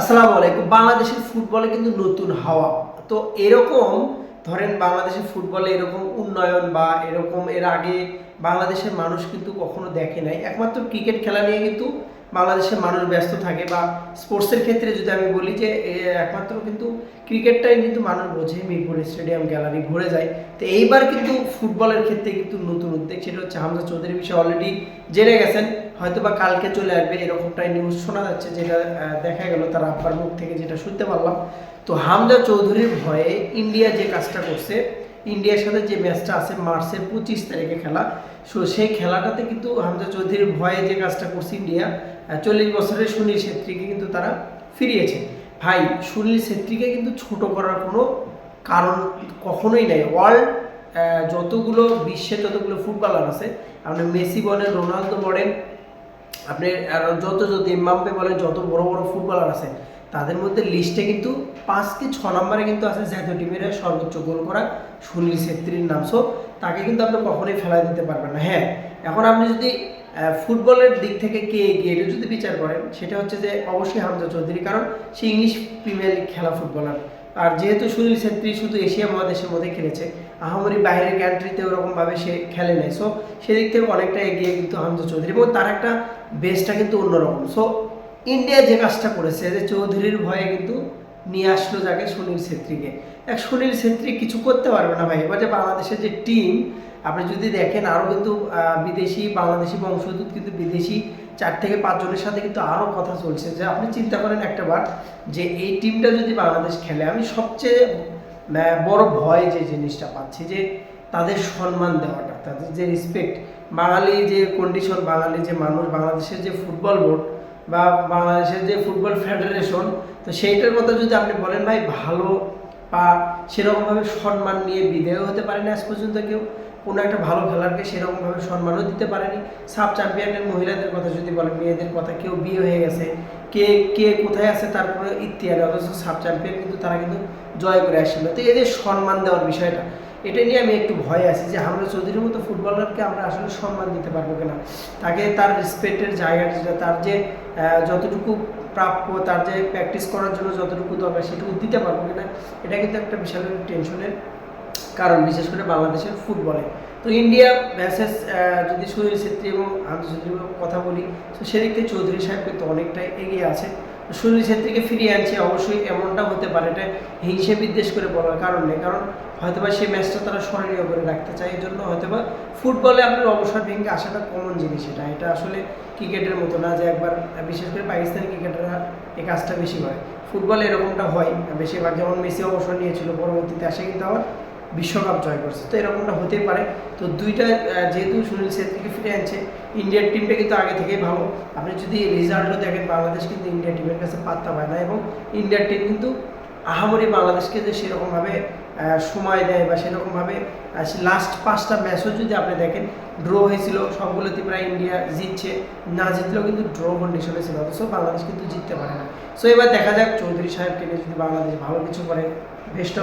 আসসালামু আলাইকুম। বাংলাদেশের ফুটবলে কিন্তু নতুন হাওয়া। তো এরকম, ধরেন বাংলাদেশের ফুটবলে এরকম উন্নয়ন বা এরকম এর আগে বাংলাদেশের মানুষ কিন্তু কখনো দেখে নাই। একমাত্র ক্রিকেট খেলা নিয়ে কিন্তু বাংলাদেশের মানুষ ব্যস্ত থাকে বা স্পোর্টসের ক্ষেত্রে যদি আমি বলি যে একমাত্র কিন্তু ক্রিকেটটাই কিন্তু মানুষ বোঝে মিরপুর স্টেডিয়াম গ্যালারি ভরে যায়। তো এইবার কিন্তু ফুটবলের ক্ষেত্রে কিন্তু নতুন উদ্যোগ, সেটা হচ্ছে হামজা চৌধুরী বিষয়ে অলরেডি জেনে গেছেন। হয়তো বা কালকে চলে আসবে এরকমটাই নিউজ শোনা যাচ্ছে যেটা দেখা গেল তার আব্বার মুখ থেকে যেটা শুনতে পারলাম। তো হামজা চৌধুরীর ভয়ে ইন্ডিয়া যে কাজটা করছে, ইন্ডিয়ার সাথে যে ম্যাচটা আছে মার্চের পঁচিশ তারিখে খেলা, সো সেই খেলাটাতে কিন্তু হামজা চৌধুরীর ভয়ে যে কাজটা করছে ইন্ডিয়া চল্লিশ বছরের সুনীল ছেত্রীকে কিন্তু তারা ফিরিয়েছে। ভাই, সুনীল ছেত্রীকে কিন্তু ছোট করার কোনো কারণ কখনোই নাই। ওয়ার্ল্ড যতগুলো বিশ্বের যতগুলো ফুটবলার আছে আপনি মেসি বলেন, রোনালদো বলেন আপনি যত যত এমবাপ্পে বলেন, যত বড় বড় ফুটবলার আছে, তাদের মধ্যে লিস্টে কিন্তু পাঁচ কি ছ নম্বরে কিন্তু আছে জাতীয় টিমের সর্বোচ্চ গোল করা সুনীল ছেত্রীর নাম। সো তাকে কিন্তু আপনি কখনোই ফেলাই দিতে পারবেন না। হ্যাঁ এখন আপনি যদি ফুটবলের দিক থেকে কে এগিয়ে এটা যদি বিচার করেন, সেটা হচ্ছে যে অবশ্যই হামজা চৌধুরী, কারণ সে ইংলিশ প্রিমিয়ার লিগ খেলা ফুটবলার আর যেহেতু সুনীল ছেত্রী শুধু এশিয়া মহাদেশের মধ্যে খেলেছে, আহামরি বাইরের কান্ট্রিতে ওরকমভাবে সে খেলে নেয় সো সেদিক থেকে অনেকটা এগিয়ে কিন্তু হামজা চৌধুরী এবং তার একটা বেসটা কিন্তু অন্যরকম। সো ইন্ডিয়া যে কাজটা করেছে, যে চৌধুরীর ভয়ে কিন্তু নিয়ে আসলো যাকে সুনীল ছেত্রীকে। এক সুনীল ছেত্রী কিছু করতে পারবে না ভাই। এবার যে বাংলাদেশের যে টিম, আপনি যদি দেখেন আরও কিন্তু বিদেশি, বাংলাদেশি বংশোদ্ভূত কিন্তু বিদেশি চার থেকে পাঁচজনের সাথে কিন্তু আরও কথা চলছে যে, আপনি চিন্তা করেন একটা বার যে, এই টিমটা যদি বাংলাদেশ খেলে, আমি সবচেয়ে বড় ভয় যে জিনিসটা পাচ্ছি যে, তাদের সম্মান দেওয়াটা, তাদের যে রেসপেক্ট বাঙালি যে কন্ডিশন বাঙালি যে মানুষ, বাংলাদেশের যে ফুটবল বোর্ড বা বাংলাদেশের যে ফুটবল ফেডারেশন, তো সেইটার কথা যদি আপনি বলেন, ভাই, ভালো বা সেরকমভাবে সম্মান নিয়ে বিদেয় হতে পারে না আজ পর্যন্ত কেউ। কোনো একটা ভালো খেলারকে সেরকমভাবে সম্মানও দিতে পারেনি। সাব চ্যাম্পিয়নের মহিলাদের কথা যদি বলেন, মেয়েদের কথা, কেউ বিয়ে হয়ে গেছে, কে কে কোথায় আছে তারপরে ইত্যাদি অথচ সাব চ্যাম্পিয়ন কিন্তু তারা কিন্তু জয় করে আসছিল। তো যে সম্মান দেওয়ার বিষয়টা এটা নিয়ে আমি একটু ভয় আছি যে হামরা চৌধুরীর মতো ফুটবলারকে আমরা আসলে সম্মান দিতে পারব কিনা। তাকে তার রেসপেক্টের জায়গাটা তার যে যতটুকু প্রাপ্য, তার যে প্র্যাকটিস করার জন্য যতটুকু দরকার সেটুকু দিতে পারব কিনা, এটা কিন্তু একটা বিশাল টেনশনের কারণ, বিশেষ করে বাংলাদেশের ফুটবলে। তো ইন্ডিয়া ম্যাসেস যদি সুনীল ছেত্রী এবং আন্তর্জাতিক কথা বলি, তো সেদিক থেকে চৌধুরী সাহেব কিন্তু অনেকটাই এগিয়ে আছে। সুনীল ছেত্রীকে ফিরিয়ে আনছে, অবশ্যই এমনটা হতে পারে, এটা হিংসে বিদ্বেষ করে বলার কারণ নেই। কারণ হয়তোবা সেই ম্যাচটা তারা স্মরণীয় করে রাখতে চায়, এই জন্য হয়তোবা ফুটবলে আপনার অবসর ভেঙে আসাটা কমন জিনিস এটা। এটা আসলে ক্রিকেটের মতো না যে একবার, বিশেষ করে পাকিস্তানি ক্রিকেটাররা এই কাজটা বেশি করে। ফুটবলে এরকমটা হয় বেশিরভাগ যেমন মেসি অবসর নিয়েছিল, পরবর্তীতে আসে কিন্তু আবার বিশ্বকাপ জয় করছে। তো এরকমটা হতেই পারে। তো দুইটা যেহেতু সুনীল ছেত্রীকে ফিরে আনছে ইন্ডিয়ার টিমটা কিন্তু আগে থেকেই ভালো। আপনি যদি রেজাল্টও দেখেন, বাংলাদেশ কিন্তু ইন্ডিয়া টিমের কাছে পাত্তা পায় না এবং ইন্ডিয়ার টিম কিন্তু আহামরি বাংলাদেশকে যে সেরকমভাবে সময় দেয় বা সেরকমভাবে লাস্ট পাঁচটা ম্যাচও যদি আপনি দেখেন ড্র হয়েছিল সবগুলোতে প্রায় ইন্ডিয়া জিতছে। না জিতলেও কিন্তু ড্র কন্ডিশনে ছিল। অথচ বাংলাদেশ কিন্তু জিততে পারে না। সো এবার দেখা যাক, চৌধুরী সাহেবকে নিয়ে যদি বাংলাদেশ ভালো কিছু করে বেস্ট